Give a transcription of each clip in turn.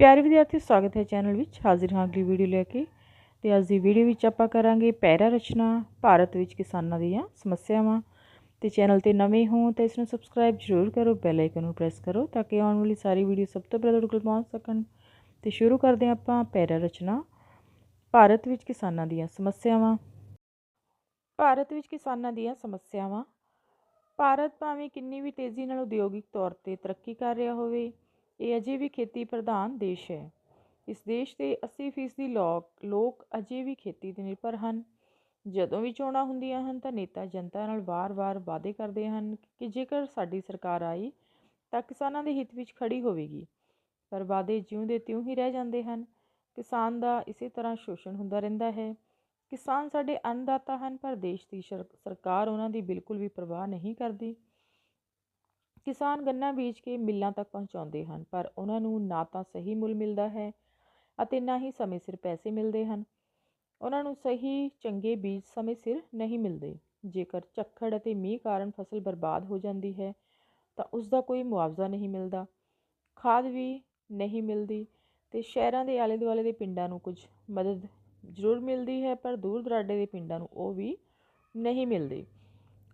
ਪਿਆਰੇ ਵਿਦਿਆਰਥੀ ਸਵਾਗਤ ਹੈ ਚੈਨਲ ਵਿੱਚ। ਹਾਜ਼ਰ ਹਾਂ ਅਗਲੀ ਵੀਡੀਓ ਲੈ ਕੇ। ਤੇ ਅੱਜ ਦੀ ਵੀਡੀਓ ਵਿੱਚ ਆਪਾਂ ਕਰਾਂਗੇ ਪੈਰਾ ਰਚਨਾ, ਭਾਰਤ ਵਿੱਚ ਕਿਸਾਨਾਂ ਦੀਆਂ ਸਮੱਸਿਆਵਾਂ। ਤੇ ਚੈਨਲ ਤੇ ਨਵੇਂ ਹੋ ਤਾਂ ਇਸ ਨੂੰ ਸਬਸਕ੍ਰਾਈਬ ਜ਼ਰੂਰ ਕਰੋ, ਬੈਲ ਆਈਕਨ ਨੂੰ ਪ੍ਰੈਸ ਕਰੋ ਤਾਂ ਕਿ ਆਉਣ ਵਾਲੀ ਸਾਰੀ ਵੀਡੀਓ ਸਭ ਤੋਂ ਪਹਿਲਾਂ ਤੁਹਾਡੇ ਕੋਲ ਪਹੁੰਚ ਸਕਣ। ਤੇ ਸ਼ੁਰੂ ਕਰਦੇ ਹਾਂ ਆਪਾਂ ਪੈਰਾ ਰਚਨਾ, ਭਾਰਤ ਵਿੱਚ ਕਿਸਾਨਾਂ ਦੀਆਂ ਸਮੱਸਿਆਵਾਂ। ਭਾਰਤ ਵਿੱਚ ਕਿਸਾਨਾਂ ਦੀਆਂ ਸਮੱਸਿਆਵਾਂ। ਭਾਰਤ ਭਾਵੇਂ ਕਿੰਨੀ ਵੀ ਤੇਜ਼ੀ ਨਾਲ ਉਦਯੋਗਿਕ ਤੌਰ ਤੇ ਤਰੱਕੀ ਕਰ ਰਿਹਾ ਹੋਵੇ ਇਹ ਅਜੇ ਵੀ ਖੇਤੀ ਪ੍ਰਧਾਨ ਦੇਸ਼ ਹੈ। ਇਸ ਦੇਸ਼ ਦੇ 80% ਲੋਕ ਲੋਕ ਅਜੇ ਵੀ ਖੇਤੀ ਤੇ ਨਿਰਭਰ ਹਨ। ਜਦੋਂ ਵੀ ਚੋਣਾਂ ਹੁੰਦੀਆਂ ਹਨ ਤਾਂ ਨੇਤਾ ਜਨਤਾ ਨਾਲ ਵਾਰ-ਵਾਰ ਵਾਅਦੇ ਕਰਦੇ ਹਨ ਕਿ ਜੇਕਰ ਸਾਡੀ ਸਰਕਾਰ ਆਈ ਤਾਂ ਕਿਸਾਨਾਂ ਦੇ ਹਿੱਤ ਵਿੱਚ ਖੜੀ ਹੋਵੇਗੀ। ਪਰ ਵਾਅਦੇ ਜਿਉਂ ਦੇ ਤਿਉਂ ਹੀ ਰਹਿ ਜਾਂਦੇ ਹਨ। ਕਿਸਾਨ ਦਾ ਇਸੇ ਤਰ੍ਹਾਂ ਸ਼ੋਸ਼ਣ ਹੁੰਦਾ ਰਹਿੰਦਾ ਹੈ। ਕਿਸਾਨ ਸਾਡੇ ਅੰਨਦਾਤਾ ਹਨ ਪਰ ਦੇਸ਼ ਦੀ ਸਰਕਾਰ ਉਹਨਾਂ ਦੀ ਬਿਲਕੁਲ ਵੀ ਪਰਵਾਹ ਨਹੀਂ ਕਰਦੀ। ਕਿਸਾਨ ਗੰਨਾ ਬੀਜ ਕੇ ਮਿੱਲਾਂ ਤੱਕ ਪਹੁੰਚਾਉਂਦੇ ਹਨ, ਪਰ ਉਹਨਾਂ ਨੂੰ ਨਾ ਤਾਂ ਸਹੀ ਮੁੱਲ ਮਿਲਦਾ ਹੈ ਅਤੇ ਨਾ ਹੀ ਸਮੇਂ ਸਿਰ ਪੈਸੇ ਮਿਲਦੇ ਹਨ। ਉਹਨਾਂ ਨੂੰ ਸਹੀ ਚੰਗੇ ਬੀਜ ਸਮੇਂ ਸਿਰ ਨਹੀਂ ਮਿਲਦੇ। ਜੇਕਰ ਝੱਖੜ ਅਤੇ ਮੀਂਹ ਕਾਰਨ ਫਸਲ ਬਰਬਾਦ ਹੋ ਜਾਂਦੀ ਹੈ, ਤਾਂ ਉਸ ਦਾ ਕੋਈ ਮੁਆਵਜ਼ਾ ਨਹੀਂ ਮਿਲਦਾ। ਖਾਦ ਵੀ ਨਹੀਂ ਮਿਲਦੀ ਤੇ ਸ਼ਹਿਰਾਂ ਦੇ ਆਲੇ ਦੁਆਲੇ ਦੇ ਪਿੰਡਾਂ ਨੂੰ ਕੁਝ ਮਦਦ ਜ਼ਰੂਰ ਮਿਲਦੀ ਹੈ, ਪਰ ਦੂਰ ਦਰਾਡੇ ਦੇ ਪਿੰਡਾਂ ਨੂੰ ਉਹ ਵੀ ਨਹੀਂ ਮਿਲਦੀ।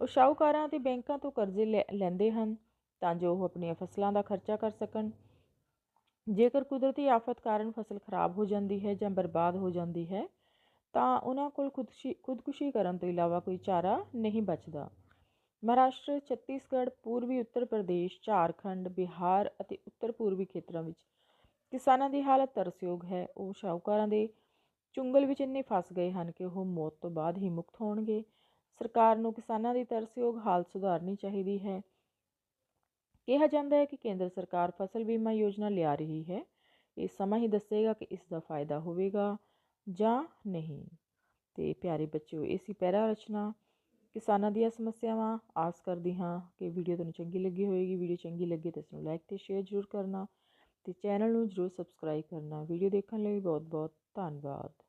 ਉਹ ਸ਼ਾਹੂਕਾਰਾਂ ਅਤੇ ਬੈਂਕਾਂ ਤੋਂ ਕਰਜ਼ੇ ਲੈਂਦੇ ਹਨ। ਤਾਂ ਜੋ ਉਹ ਆਪਣੀਆਂ ਫਸਲਾਂ ਦਾ ਖਰਚਾ ਕਰ ਸਕਣ। ਜੇਕਰ ਕੁਦਰਤੀ ਆਫਤ ਕਾਰਨ ਫਸਲ ਖਰਾਬ ਹੋ ਜਾਂਦੀ ਹੈ ਜਾਂ ਬਰਬਾਦ ਹੋ ਜਾਂਦੀ ਹੈ, ਤਾਂ ਉਹਨਾਂ ਕੋਲ ਖੁਦਕੁਸ਼ੀ ਖੁਦਕੁਸ਼ੀ ਕਰਨ ਤੋਂ ਇਲਾਵਾ ਕੋਈ ਚਾਰਾ ਨਹੀਂ ਬਚਦਾ। ਮਹਾਰਾਸ਼ਟਰ, ਛੱਤੀਸਗੜ੍ਹ, ਪੂਰਬੀ ਉੱਤਰ ਪ੍ਰਦੇਸ਼, ਝਾਰਖੰਡ, ਬਿਹਾਰ ਅਤੇ ਉੱਤਰ ਪੂਰਬੀ ਖੇਤਰਾਂ ਵਿੱਚ ਕਿਸਾਨਾਂ ਦੀ ਹਾਲਤ ਤਰਸਯੋਗ ਹੈ। ਉਹ ਸ਼ਾਹੂਕਾਰਾਂ ਦੇ ਚੁੰਗਲ ਵਿੱਚ ਇੰਨੇ ਫਸ ਗਏ ਹਨ ਕਿ ਉਹ ਮੌਤ ਤੋਂ ਬਾਅਦ ਹੀ ਮੁਕਤ ਹੋਣਗੇ। ਸਰਕਾਰ ਨੂੰ ਕਿਸਾਨਾਂ ਦੀ ਤਰਸਯੋਗ ਹਾਲਤ ਸੁਧਾਰਨੀ ਚਾਹੀਦੀ ਹੈ। ਕਿਹਾ ਜਾਂਦਾ ਹੈ ਕਿ ਕੇਂਦਰ ਸਰਕਾਰ ਫਸਲ ਬੀਮਾ ਯੋਜਨਾ ਲਿਆ ਰਹੀ ਹੈ। ਇਹ ਸਮਾਂ ਹੀ ਦੱਸੇਗਾ ਕਿ ਇਸ ਦਾ ਫਾਇਦਾ ਹੋਵੇਗਾ ਜਾਂ ਨਹੀਂ। ਤੇ ਪਿਆਰੇ ਬੱਚਿਓ, ਇਹ ਸੀ ਪੈਰਾ ਰਚਨਾ। ਕਿਸਾਨਾਂ ਦੀਆਂ ਸਮੱਸਿਆਵਾਂ, ਆਸ ਕਰਦੀ ਹਾਂ ਕਿ ਵੀਡੀਓ ਤੁਹਾਨੂੰ ਚੰਗੀ ਲੱਗੀ ਹੋਵੇਗੀ। ਵੀਡੀਓ ਚੰਗੀ ਲੱਗੇ ਤਾਂ ਇਸ ਨੂੰ ਲਾਈਕ ਤੇ ਸ਼ੇਅਰ ਜ਼ਰੂਰ ਕਰਨਾ ਤੇ ਚੈਨਲ ਨੂੰ ਜ਼ਰੂਰ ਸਬਸਕ੍ਰਾਈਬ ਕਰਨਾ। ਵੀਡੀਓ ਦੇਖਣ ਲਈ ਬਹੁਤ ਬਹੁਤ ਧੰਨਵਾਦ।